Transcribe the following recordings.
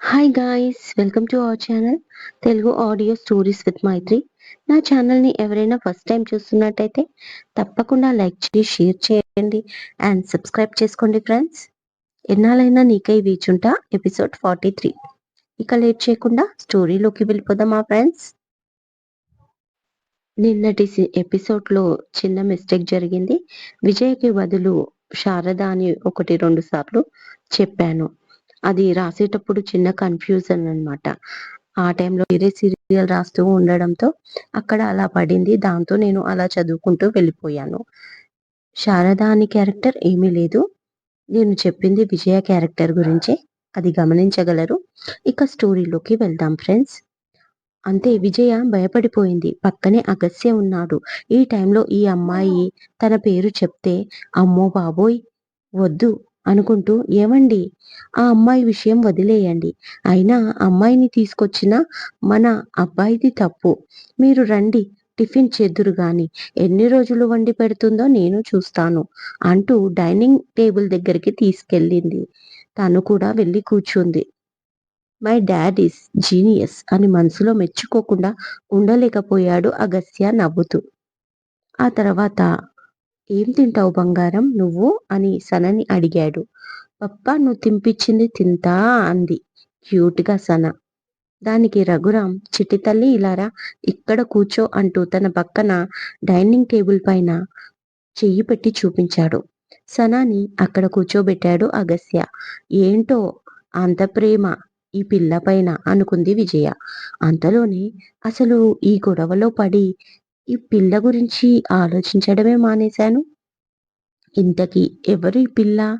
Hi guys welcome to our channel Telugu audio stories with Maitri నా ఛానల్ని ఎవరైనా first time చూస్తున్నట్టయితే తప్పకుండా లైక్ చేసి షేర్ చేయండి అండ్ సబ్స్క్రైబ్ చేసుకోండి ఫ్రెండ్స్ ఎన్నాళ్ళైనా నీకై వీచుంటా ఎపిసోడ్ ఫార్టీ త్రీ ఇక లేట్ చేయకుండా స్టోరీలోకి వెళ్ళిపోదామా ఫ్రెండ్స్ నిన్నటి ఎపిసోడ్లో చిన్న మిస్టేక్ జరిగింది. విజయ్కి బదులు శారద అని ఒకటి రెండు సార్లు చెప్పాను. అది రాసేటప్పుడు చిన్న కన్ఫ్యూజన్ అనమాట ఆ టైంలో వేరే సీరియల్ రాస్తూ ఉండడంతో అక్కడ అలా పడింది. దాంతో నేను అలా చదువుకుంటూ వెళ్ళిపోయాను. శారద అని క్యారెక్టర్ ఏమీ లేదు. నేను చెప్పింది విజయ క్యారెక్టర్ గురించే. అది గమనించగలరు. ఇక స్టోరీలోకి వెళ్దాం ఫ్రెండ్స్ అంతే విజయ భయపడిపోయింది. పక్కనే అగస్య ఉన్నాడు. ఈ టైంలో ఈ అమ్మాయి తన పేరు చెప్తే అమ్మో బాబోయ్ వద్దు. అనుకుంటూ ఏమండి ఆ అమ్మాయి విషయం వదిలేయండి. అయినా అమ్మాయిని తీసుకొచ్చిన మన అబ్బాయిది తప్పు. మీరు రండి టిఫిన్ చేద్దురు గాని. ఎన్ని రోజులు వండి పెడుతుందో నేను చూస్తాను అంటూ డైనింగ్ టేబుల్ దగ్గరికి తీసుకెళ్ళింది. తను కూడా వెళ్ళి కూర్చుంది. మై డాడ్ ఈస్ జీనియస్ అని మనసులో మెచ్చుకోకుండా ఉండలేకపోయాడు అగస్య నవ్వుతూ. ఆ తర్వాత ఏం తింటావు బంగారం నువ్వు? అని సనని అడిగాడు. పప్ప నువ్వు తింపించింది తింటా అంది. క్యూట్గా సన. దానికి రఘురాం చిట్టి తల్లి ఇలారా ఇక్కడ కూర్చో అంటూ తన పక్కన డైనింగ్ టేబుల్ పైన చెయ్యి పెట్టి చూపించాడు. సనాని అక్కడ కూర్చోబెట్టాడు అగస్య. ఏంటో అంత ప్రేమ ఈ పిల్ల పైన అనుకుంది విజయ. అంతలోనే అసలు ఈ గొడవలో పడి ఈ పిల్ల గురించి ఆలోచించడమే మానేశాను. ఇంతకీ ఎవరు ఈ పిల్ల?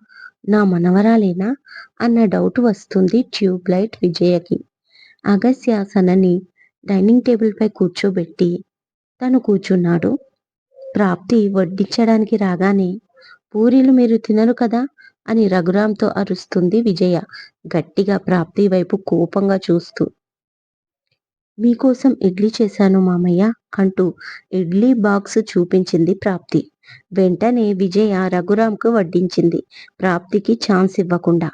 నా మనవరాలేనా? అన్న డౌట్ వస్తుంది ట్యూబ్ లైట్ విజయకి. అగస్య సనని డైనింగ్ టేబుల్ పై కూర్చోబెట్టి తను కూర్చున్నాడు. ప్రాప్తి వడ్డించడానికి రాగానే పూరీలు మీరు తినరు కదా? అని రఘురామ్తో అరుస్తుంది విజయ. గట్టిగా ప్రాప్తి వైపు కోపంగా చూస్తూ. మీకోసం ఇడ్లీ చేశాను మామయ్య అంటూ ఇడ్లీ బాక్స్ చూపించింది ప్రాప్తి. వెంటనే విజయ రఘురామ్కు వడ్డించింది ప్రాప్తికి ఛాన్స్ ఇవ్వకుండా.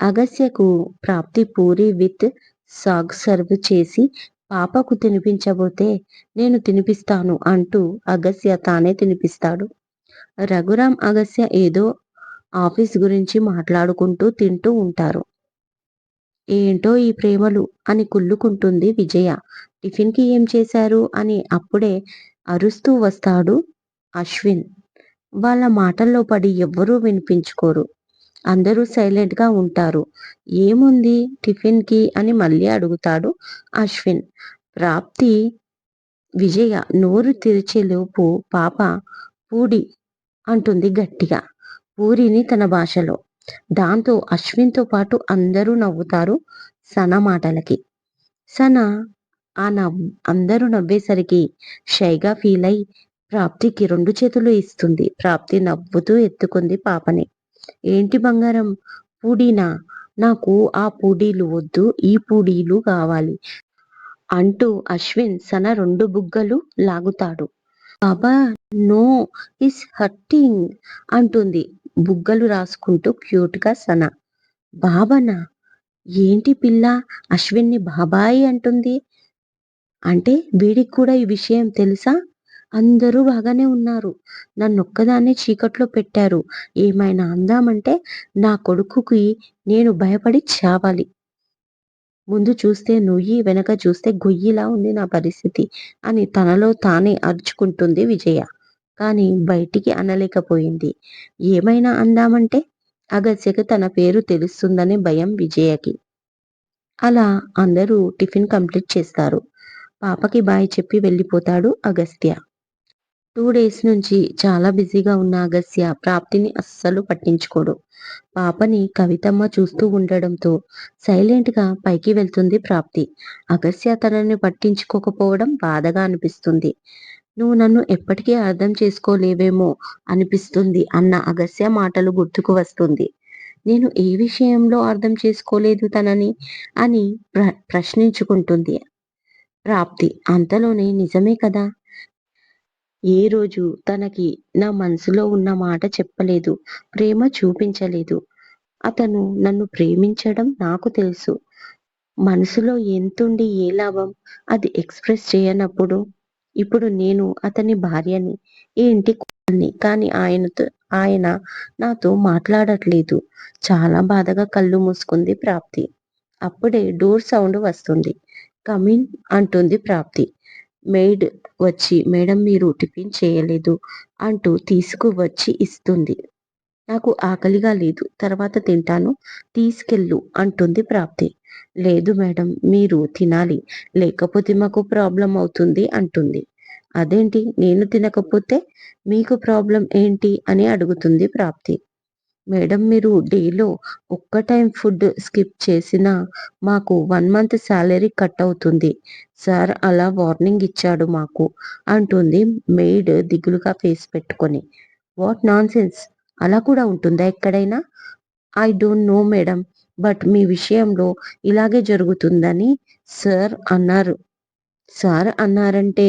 అగస్యకు ప్రాప్తి పూరి విత్ సాగ్ సర్వ్ చేసి పాపకు తినిపించబోతే నేను తినిపిస్తాను అంటూ అగస్య తానే తినిపిస్తాడు. రఘురామ్ అగస్య ఏదో ఆఫీస్ గురించి మాట్లాడుకుంటూ తింటూ ఉంటారు. ఏంటో ఈ ప్రేమలు అని కుళ్ళుకుంటుంది విజయ. టిఫిన్కి ఏం చేశారు అని అప్పుడే అరుస్తూ వస్తాడు అశ్విన్. వాళ్ళ మాటల్లో పడి ఎవ్వరూ వినిపించుకోరు. అందరూ సైలెంట్గా ఉంటారు. ఏముంది టిఫిన్కి అని మళ్ళీ అడుగుతాడు అశ్విన్. ప్రాప్తి విజయ నోరు తెరిచేలోపు పాప పూడి అంటుంది గట్టిగా. పూరిని తన భాషలో. దాంతో అశ్విన్తో పాటు అందరూ నవ్వుతారు సన మాటలకి. సన ఆ నవ్ అందరూ నవ్వేసరికి షైగా ఫీల్ అయి ప్రాప్తికి రెండు చేతులు ఇస్తుంది. ప్రాప్తి నవ్వుతూ ఎత్తుకుంది పాపని. ఏంటి బంగారం? పూడీనా? నాకు ఆ పూడీలు వద్దు ఈ పూడీలు కావాలి అంటూ అశ్విన్ సన రెండు బుగ్గలు లాగుతాడు. బాబా నో ఇస్ హర్టింగ్ అంటుంది. బుగ్గలు రాసుకుంటూ క్యూట్గా సన. బాబనా ఏంటి పిల్ల అశ్విన్ని బాబాయి అంటుంది? అంటే వీడికి కూడా ఈ విషయం తెలుసా? అందరూ బాగానే ఉన్నారు. నన్ను ఒక్కదాన్ని చీకట్లో పెట్టారు. ఏమైనా అందామంటే నా కొడుకుకి నేను భయపడి చావాలి. ముందు చూస్తే నుయ్యి వెనక చూస్తే గొయ్యిలా ఉంది నా పరిస్థితి అని తనలో తానే అరుచుకుంటుంది విజయ. కానీ బయటికి అనలేకపోయింది. ఏమైనా అందామంటే అగస్యకి తన పేరు తెలుస్తుందనే భయం విజయకి. అలా అందరూ టిఫిన్ కంప్లీట్ చేస్తారు. పాపకి బాయ్ చెప్పి వెళ్ళిపోతాడు అగస్త్య. టూ డేస్ నుంచి చాలా బిజీగా ఉన్న అగస్య ప్రాప్తిని అస్సలు పట్టించుకోడు. పాపని కవితమ్మ చూస్తూ ఉండడంతో సైలెంట్గా పైకి వెళ్తుంది ప్రాప్తి. అగస్య తనని పట్టించుకోకపోవడం బాధగా అనిపిస్తుంది. నువ్వు నన్ను ఎప్పటికీ అర్థం చేసుకోలేవేమో అనిపిస్తుంది అన్న అగస్య మాటలు గుర్తుకు వస్తుంది. నేను ఏ విషయంలో అర్థం చేసుకోలేదు తనని అని ప్ర ప్రశ్నించుకుంటుంది. ప్రాప్తి అంతలోనే నిజమే కదా? ఏ రోజు తనకి నా మనసులో ఉన్న మాట చెప్పలేదు ప్రేమ చూపించలేదు. అతను నన్ను ప్రేమించడం నాకు తెలుసు. మనసులో ఎంతుండి ఏ లాభం అది ఎక్స్ప్రెస్ చేయనప్పుడు ఇప్పుడు నేను అతని భార్యని ఈ ఇంటి కానీ ఆయనతో ఆయన నాతో మాట్లాడట్లేదు. చాలా బాధగా కళ్ళు మూసుకుంది ప్రాప్తి. అప్పుడే డోర్ సౌండ్ వస్తుంది. కమిన్ అంటుంది ప్రాప్తి. మెయిడ్ వచ్చి మేడం మీరు టిఫిన్ చేయలేదు అంటూ తీసుకువచ్చి ఇస్తుంది. నాకు ఆకలిగా లేదు తర్వాత తింటాను తీసుకెళ్ళు అంటుంది ప్రాప్తి. లేదు మేడం మీరు తినాలి లేకపోతే మాకు ప్రాబ్లం అవుతుంది అంటుంది. అదేంటి? నేను తినకపోతే మీకు ప్రాబ్లం ఏంటి? అని అడుగుతుంది ప్రాప్తి. మేడం మీరు డేలో ఒక్క టైం ఫుడ్ స్కిప్ చేసినా మాకు వన్ మంత్ శాలరీ కట్ అవుతుంది. సార్ అలా వార్నింగ్ ఇచ్చాడు మాకు అంటుంది మెయిడ్ దిగులుగా ఫేస్ పెట్టుకొని. వాట్ నాన్ సెన్స్ అలా కూడా ఉంటుందా ఎక్కడైనా? I don't know madam. But మీ విషయంలో ఇలాగే జరుగుతుందని సార్ అన్నారు. సార్ అన్నారంటే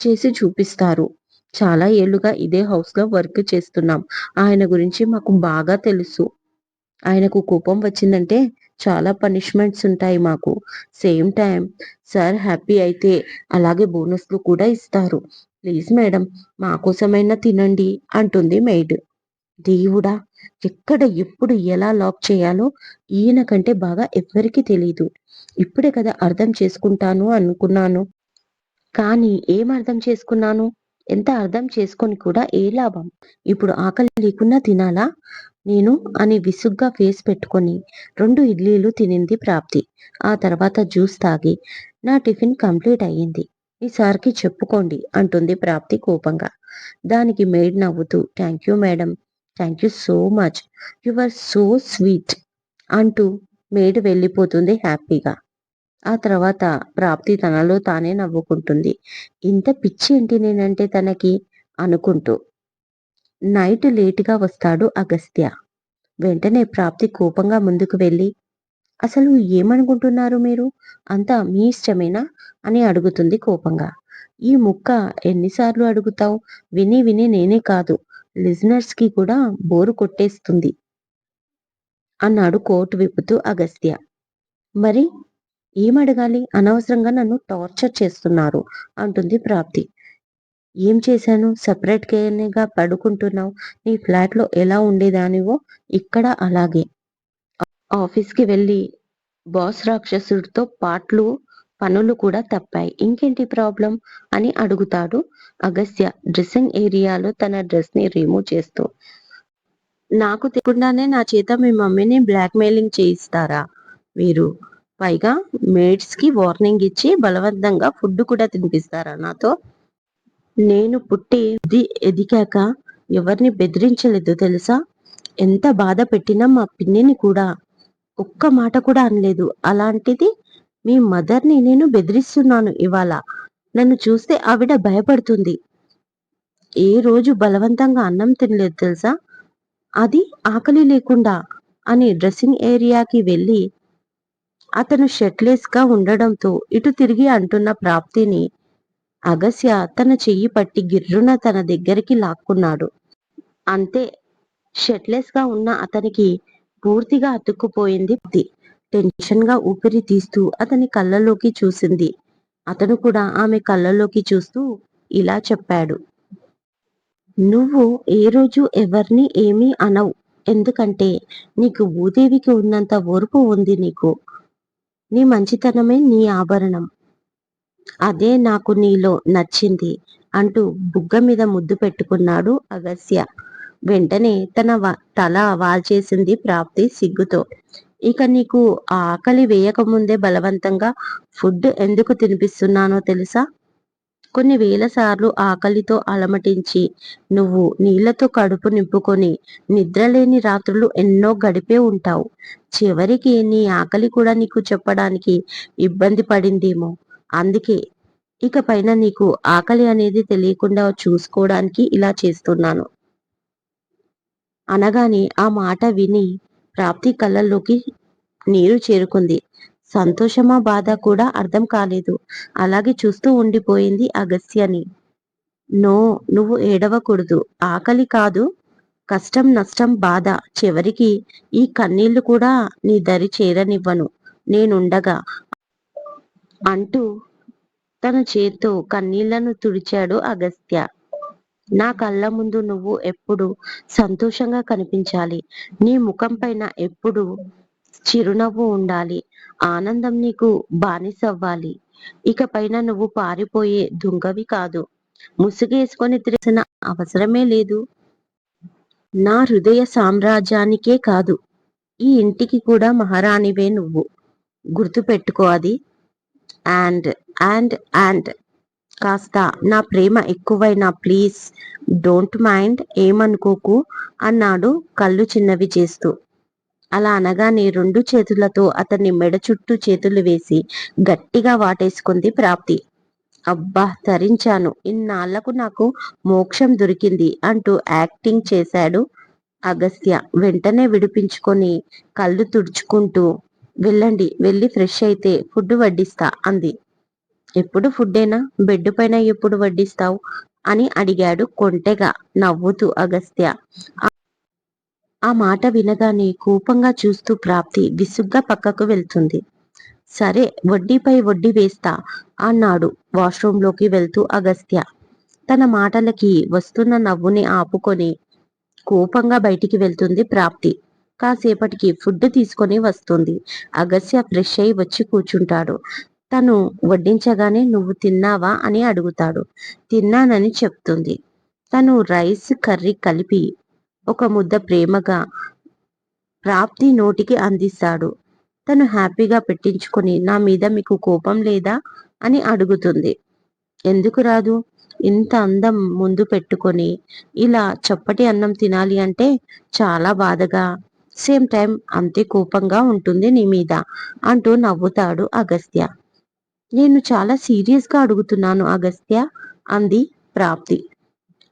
చేసి చూపిస్తారు. చాలా ఏళ్ళుగా ఇదే హౌస్లో వర్క్ చేస్తున్నాం. ఆయన గురించి మాకు బాగా తెలుసు. ఆయనకు కోపం వచ్చిందంటే చాలా పనిష్మెంట్స్ ఉంటాయి మాకు. సేమ్ టైం సార్ హ్యాపీ అయితే అలాగే బోనస్లు కూడా ఇస్తారు. ప్లీజ్ మేడం మా కోసమైనా తినండి అంటుంది మెయిడ్. దేవుడా ఎక్కడ ఎప్పుడు ఎలా లాక్ చేయాలో ఈయన కంటే బాగా ఎవ్వరికీ తెలియదు ఇప్పుడే కదా అర్థం చేసుకుంటాను అనుకున్నాను. కానీ ఏం అర్థం చేసుకున్నాను? ఎంత అర్థం చేసుకొని కూడా ఏ లాభం? ఇప్పుడు ఆకలి లేకున్నా తినాలా? నేను అని విసుగ్గా ఫేస్ పెట్టుకొని రెండు ఇడ్లీలు తినింది ప్రాప్తి. ఆ తర్వాత జ్యూస్ తాగి నా టిఫిన్ కంప్లీట్ అయ్యింది. మీ సార్కి చెప్పుకోండి అంటుంది ప్రాప్తి కోపంగా. దానికి మేడ్ నవ్వుతూ thank you madam. Thank you so much you are so sweet అంటూ మేడ్ వెళ్ళిపోతుంది హ్యాపీగా. ఆ తర్వాత ప్రాప్తి తనలో తానే నవ్వుకుంటుంది. ఇంత పిచ్చి ఏంటి నేనంటే తనకి? అనుకుంటూ. నైట్ లేటుగా వస్తాడు అగస్త్య. వెంటనే ప్రాప్తి కోపంగా ముందుకు వెళ్ళి అసలు ఏమనుకుంటున్నారు మీరు? అంతా మీ ఇష్టమేనా? అని అడుగుతుంది కోపంగా. ఈ ముక్క ఎన్నిసార్లు అడుగుతావు? విని విని నేనే కాదు. లిజనర్స్కి కూడా బోరు కొట్టేస్తుంది అన్నాడు కోటు విప్పుతూ అగస్త్య. మరి ఏమడగాలి అనవసరంగా నన్ను టార్చర్ చేస్తున్నారు అంటుంది ప్రాప్తి. ఏం చేశాను? సపరేట్ కేర్గా పడుకుంటున్నావు? నీ ఫ్లాట్లో ఎలా ఉండేదానివో ఇక్కడ అలాగే. ఆఫీస్కి వెళ్ళి బాస్ రాక్షసుడితో పాటలు పనులు కూడా తప్పాయి. ఇంకేంటి ప్రాబ్లం? అని అడుగుతాడు అగస్య డ్రెస్సింగ్ ఏరియాలో తన డ్రెస్ని రిమూవ్ చేస్తూ. నాకు తెలియకుండానే నా చేత మీ మమ్మీని బ్లాక్మెయిలింగ్ చేయిస్తారా మీరు? పైగా మేడ్స్కి వార్నింగ్ ఇచ్చి బలవంతంగా ఫుడ్ కూడా తినిపిస్తారా నాతో? నేను పుట్టి ఎదిగాక ఎవరిని బెదిరించలేదు తెలుసా? ఎంత బాధ పెట్టినా మా పిన్నిని కూడా. ఒక్క మాట కూడా అనలేదు. అలాంటిది మీ మదర్ని నేను బెదిరిస్తున్నాను ఇవాళ. నన్ను చూస్తే ఆవిడ భయపడుతుంది. ఏ రోజు బలవంతంగా అన్నం తినలేదు తెలుసా? అది ఆకలి లేకుండా అని డ్రెస్సింగ్ ఏరియాకి వెళ్ళి అతను షర్ట్లెస్గా ఉండడంతో ఇటు తిరిగి అంటున్న ప్రాప్తిని అగస్య తన చెయ్యి పట్టి గిర్రున తన దగ్గరికి లాక్కున్నాడు. అంతే షర్ట్లెస్గా ఉన్న అతనికి పూర్తిగా అతుక్కుపోయింది టెన్షన్గా ఊపిరి తీస్తూ అతని కళ్ళలోకి చూసింది. అతను కూడా ఆమె కళ్ళలోకి చూస్తూ ఇలా చెప్పాడు. నువ్వు ఏ రోజు ఎవరిని ఏమీ అనవు. ఎందుకంటే నీకు భూదేవికి ఉన్నంత ఓర్పు ఉంది నీకు. నీ మంచితనమే నీ ఆభరణం. అదే నాకు నీలో నచ్చింది అంటూ బుగ్గ మీద ముద్దు పెట్టుకున్నాడు అగస్య. వెంటనే తన తల వాల్చేసింది ప్రాప్తి సిగ్గుతో. ఇక నీకు ఆకలి వేయకముందే బలవంతంగా ఫుడ్ ఎందుకు తినిపిస్తున్నానో తెలుసా? కొన్ని వేల సార్లు ఆకలితో అలమటించి నువ్వు నీళ్ళతో కడుపు నింపుకొని నిద్రలేని రాత్రులు ఎన్నో గడిపే ఉంటావు. చివరికి నీ ఆకలి కూడా నీకు చెప్పడానికి ఇబ్బంది పడిందేమో. అందుకే ఇక పైన నీకు ఆకలి అనేది తెలియకుండా చూసుకోవడానికి ఇలా చేస్తున్నాను. అనగానే ఆ మాట విని ప్రాప్తి కళ్ళల్లోకి నీరు చేరుకుంది. సంతోషమా బాధ కూడా అర్థం కాలేదు. అలాగే చూస్తూ ఉండిపోయింది అగస్యని నో నువ్వు ఏడవకూడదు. ఆకలి కాదు. కష్టం నష్టం బాధ. చివరికి ఈ కన్నీళ్ళు కూడా నీ దరి చేరనివ్వను. నేనుండగా. అంటూ తన చేత్తో కన్నీళ్ళను తుడిచాడు అగస్త్య. నా కళ్ళ ముందు నువ్వు ఎప్పుడు సంతోషంగా కనిపించాలి. నీ ముఖం పైన ఎప్పుడు చిరునవ్వు ఉండాలి. ఆనందం నీకు బానిసవ్వాలి ఇక పైన నువ్వు పారిపోయే దుంగవి కాదు. ముసుగేసుకొని తెలిసిన అవసరమే లేదు. నా హృదయ సామ్రాజ్యానికే కాదు. ఈ ఇంటికి కూడా మహారాణివే నువ్వు. గుర్తుపెట్టుకో అది. And and and. కాస్త నా ప్రేమ ఎక్కువైనా ప్లీజ్ డోంట్ మైండ్ ఏమనుకోకు అన్నాడు కళ్ళు చిన్నవి చేస్తూ. అలా అనగానే రెండు చేతులతో అతన్ని మెడ చుట్టూ చేతులు వేసి గట్టిగా వాటేసుకుంది ప్రాప్తి. అబ్బా తరించాను. ఇన్నాళ్ళకు నాకు మోక్షం దొరికింది అంటూ యాక్టింగ్ చేశాడు అగస్త్య. వెంటనే విడిపించుకొని కళ్ళు తుడుచుకుంటూ వెళ్ళండి వెళ్ళి ఫ్రెష్ అయితే ఫుడ్ వడ్డిస్తా అంది. ఎప్పుడు ఫుడ్డేనా? బెడ్ పైన ఎప్పుడు వడ్డిస్తావు? అని అడిగాడు కొంటెగా నవ్వుతూ అగస్త్య. ఆ మాట వినగానే కోపంగా చూస్తూ ప్రాప్తి విసుగ్గా పక్కకు వెళ్తుంది. సరే వడ్డీపై వడ్డీ వేస్తా అన్నాడు వాష్రూంలోకి వెళ్తూ అగస్త్య. తన మాటలకి వస్తున్న నవ్వుని ఆపుకొని కోపంగా బయటికి వెళ్తుంది ప్రాప్తి. కాసేపటికి ఫుడ్ తీసుకొని వస్తుంది. అగస్య ఫ్రెష్ అయి వచ్చి కూర్చుంటాడు. తను వడ్డించగానే నువ్వు తిన్నావా? అని అడుగుతాడు. తిన్నానని చెప్తుంది. తను రైస్ కర్రీ కలిపి ఒక ముద్ద ప్రేమగా ప్రాప్తి నోటికి అందిస్తాడు. తను హ్యాపీగా పెట్టించుకొని నా మీద మీకు కోపం లేదా? అని అడుగుతుంది. ఎందుకు రాదు? ఇంత అందం ముందు పెట్టుకొని ఇలా చప్పటి అన్నం తినాలి అంటే చాలా బాధగా సేమ్ టైం అంతే కోపంగా ఉంటుంది నీ మీద అంటూ నవ్వుతాడు అగస్త్య. నేను చాలా సీరియస్గా అడుగుతున్నాను అగస్త్య అంది ప్రాప్తి.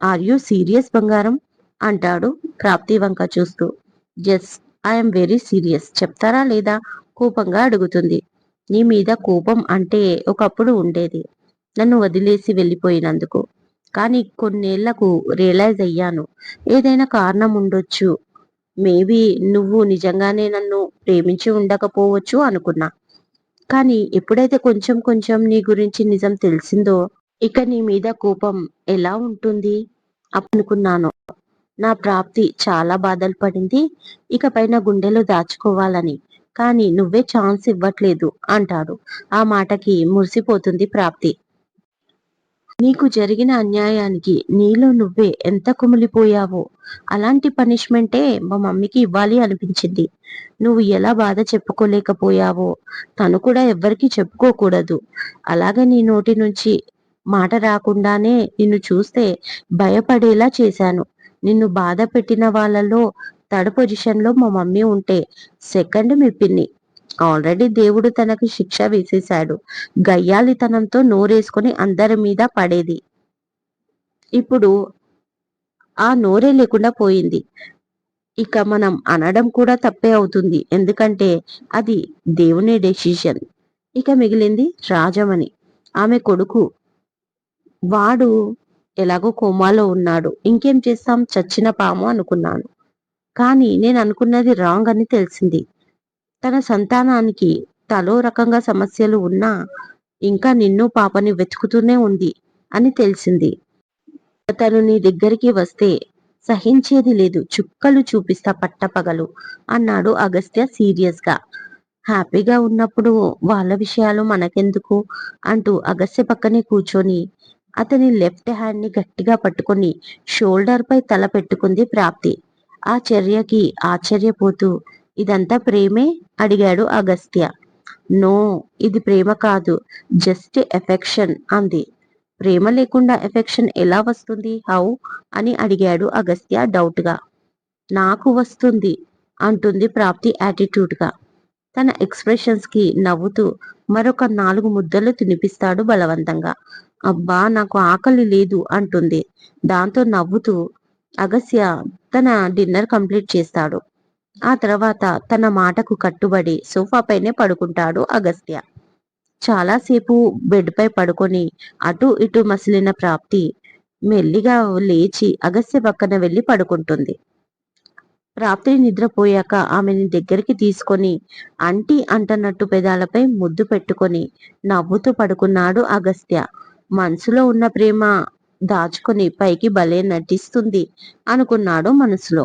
ఆర్ యూ సీరియస్ బంగారం? అంటాడు ప్రాప్తి వంక చూస్తూ. ఎస్ ఐఎమ్ వెరీ సీరియస్ చెప్తారా లేదా? కోపంగా అడుగుతుంది. నీ మీద కోపం అంటే ఒకప్పుడు ఉండేది. నన్ను వదిలేసి వెళ్ళిపోయినందుకు. కానీ కొన్నేళ్ళకు రియలైజ్ అయ్యాను. ఏదైనా కారణం ఉండొచ్చు. మేబీ నువ్వు నిజంగానే నన్ను ప్రేమించి ఉండకపోవచ్చు అనుకున్నా. కానీ ఎప్పుడైతే కొంచెం కొంచెం నీ గురించి నిజం తెలిసిందో ఇక నీ మీద కోపం ఎలా ఉంటుంది? అనుకున్నాను నా ప్రాప్తి చాలా బాధలు పడింది. ఇక పైన గుండెలు దాచుకోవాలని. కానీ నువ్వే ఛాన్స్ ఇవ్వట్లేదు అంటాడు. ఆ మాటకి మురిసిపోతుంది ప్రాప్తి. నీకు జరిగిన అన్యాయానికి నీలో నువ్వే ఎంత కుమిలిపోయావో అలాంటి పనిష్మెంటే మా మమ్మీకి ఇవ్వాలి అనిపించింది. నువ్వు ఎలా బాధ చెప్పుకోలేకపోయావో తను కూడా ఎవ్వరికి చెప్పుకోకూడదు. అలాగే నీ నోటి నుంచి మాట రాకుండానే నిన్ను చూస్తే భయపడేలా చేశాను. నిన్ను బాధ పెట్టిన వాళ్ళలో థర్డ్ పొజిషన్లో మా మమ్మీ ఉంటే సెకండ్ మీ పిన్ని. ఆల్రెడీ దేవుడు తనకు శిక్ష వేసేశాడు. గయ్యాలితనంతో నోరేసుకొని అందరి మీద పడేది. ఇప్పుడు ఆ నోరే లేకుండా పోయింది. ఇక మనం అనడం కూడా తప్పే అవుతుంది. ఎందుకంటే అది దేవుని డెసిషన్. ఇక మిగిలింది రాజమణి. ఆమె కొడుకు. వాడు ఎలాగో కోమాలో ఉన్నాడు. ఇంకేం చేస్తాం? చచ్చిన పాము అనుకున్నాను. కానీ నేను అనుకున్నది రాంగ్ అని తెలిసింది. తన సంతానానికి తలో రకంగా సమస్యలు ఉన్నా ఇంకా నిన్ను పాపని వెతుకుతూనే ఉంది అని తెలిసింది. తను నీ దగ్గరికి వస్తే సహించేది లేదు. చుక్కలు చూపిస్తా పట్టపగలు అన్నాడు అగస్త్య సీరియస్గా. హ్యాపీగా ఉన్నప్పుడు వాళ్ళ విషయాలు మనకెందుకు? అంటూ అగస్త్య పక్కనే కూర్చొని అతని లెఫ్ట్ హ్యాండ్ని గట్టిగా పట్టుకొని షోల్డర్ పై తల పెట్టుకుంది ప్రాప్తి. ఆ చర్యకి ఆశ్చర్యపోతూ ఇదంతా ప్రేమే? అడిగాడు అగస్త్య. నో ఇది ప్రేమ కాదు. జస్ట్ ఎఫెక్షన్ అంది. ప్రేమ లేకుండా ఎఫెక్షన్ ఎలా వస్తుంది? హౌ? అని అడిగాడు అగస్త్య డౌట్గా. నాకు వస్తుంది అంటుంది ప్రాప్తి యాటిట్యూడ్గా. తన ఎక్స్ప్రెషన్స్కి నవ్వుతూ మరొక నాలుగు ముద్దలు తినిపిస్తాడు బలవంతంగా. అబ్బా నాకు ఆకలి లేదు అంటుంది. దాంతో నవ్వుతూ అగస్య తన డిన్నర్ కంప్లీట్ చేస్తాడు. ఆ తర్వాత తన మాటకు కట్టుబడి సోఫా పైనే పడుకుంటాడు అగస్త్య. చాలాసేపు బెడ్ పై పడుకొని అటు ఇటు మసిలిన ప్రాప్తి మెల్లిగా లేచి అగస్య పక్కన వెళ్ళి పడుకుంటుంది. ప్రాప్తిని నిద్రపోయాక ఆమెని దగ్గరికి తీసుకొని అంటి అంటనట్టు పెదాలపై ముద్దు పెట్టుకొని నవ్వుతూ పడుకున్నాడు అగస్త్య. మనసులో ఉన్న ప్రేమ దాచుకొని పైకి భలే నటిస్తుంది అనుకున్నాడు మనసులో.